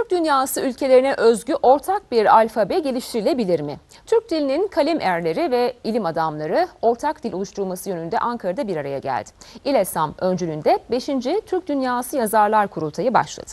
Türk dünyası ülkelerine özgü ortak bir alfabe geliştirilebilir mi? Türk dilinin kalem erleri ve ilim adamları ortak dil oluşturulması yönünde Ankara'da bir araya geldi. İLESAM öncülüğünde 5. Türk Dünyası Yazarlar Kurultayı başladı.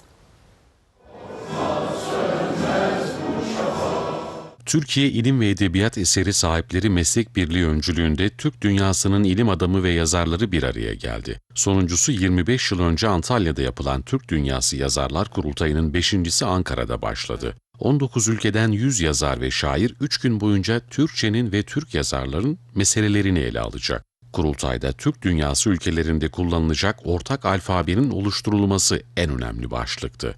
Türkiye İlim ve Edebiyat Eseri Sahipleri Meslek Birliği öncülüğünde Türk dünyasının ilim adamı ve yazarları bir araya geldi. Sonuncusu 25 yıl önce Antalya'da yapılan Türk Dünyası Yazarlar Kurultayı'nın 5.si Ankara'da başladı. 19 ülkeden 100 yazar ve şair 3 gün boyunca Türkçenin ve Türk yazarların meselelerini ele alacak. Kurultayda Türk dünyası ülkelerinde kullanılacak ortak alfabenin oluşturulması en önemli başlıktı.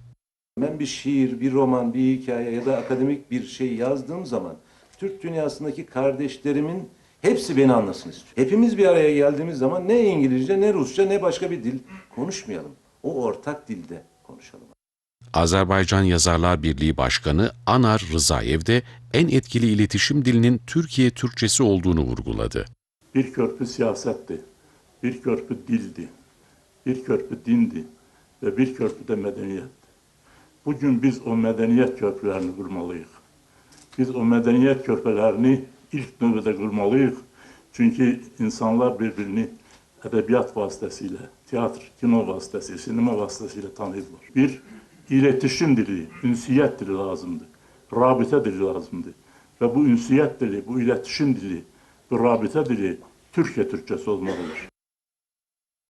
Ben bir şiir, bir roman, bir hikaye ya da akademik bir şey yazdığım zaman Türk dünyasındaki kardeşlerimin hepsi beni anlasın istiyor. Hepimiz bir araya geldiğimiz zaman ne İngilizce, ne Rusça, ne başka bir dil konuşmayalım. O ortak dilde konuşalım. Azerbaycan Yazarlar Birliği Başkanı Anar Rızayev de en etkili iletişim dilinin Türkiye Türkçesi olduğunu vurguladı. Bir körpü siyasetti, bir körpü dildi, bir körpü dindi ve bir körpü de medeniyetti. Bugün biz o medeniyet köprülerini kurmalıyız. Biz o medeniyet köprülerini ilk növbədə kurmalıyız. Çünkü insanlar birbirini vasıtasıyla, tiyatro, kino vasıtasıyla, sinema vasıtasıyla tanıyorlar. Bir iletişim dili, ünsiyet dili lazımdı. Rabite dili lazımdı. Ve bu ünsiyet dili, bu iletişim dili, bu rabite dili Türkiye Türkçesi olmalıdır.